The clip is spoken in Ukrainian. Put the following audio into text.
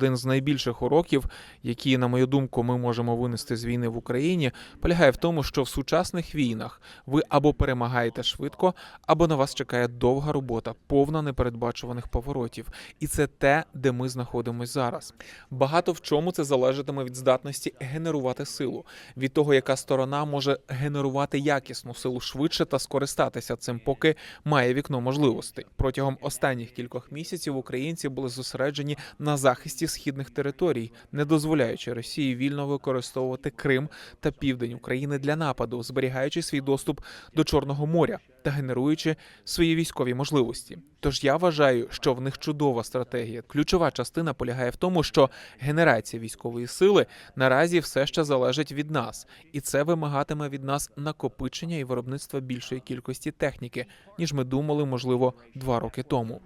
Один з найбільших уроків, які, на мою думку, ми можемо винести з війни в Україні, полягає в тому, що в сучасних війнах ви або перемагаєте швидко, або на вас чекає довга робота, повна непередбачуваних поворотів. І це те, де ми знаходимося зараз. Багато в чому це залежатиме від здатності генерувати силу, від того, яка сторона може генерувати якісну силу швидше та скористатися цим, поки має вікно можливостей. Протягом останніх кількох місяців українці були зосереджені на захисті східних територій, не дозволяючи Росії вільно використовувати Крим та південь України для нападу, зберігаючи свій доступ до Чорного моря та генеруючи свої військові можливості. Тож я вважаю, що в них чудова стратегія. Ключова частина полягає в тому, що генерація військової сили наразі все ще залежить від нас, і це вимагатиме від нас накопичення і виробництва більшої кількості техніки, ніж ми думали, можливо, два роки тому.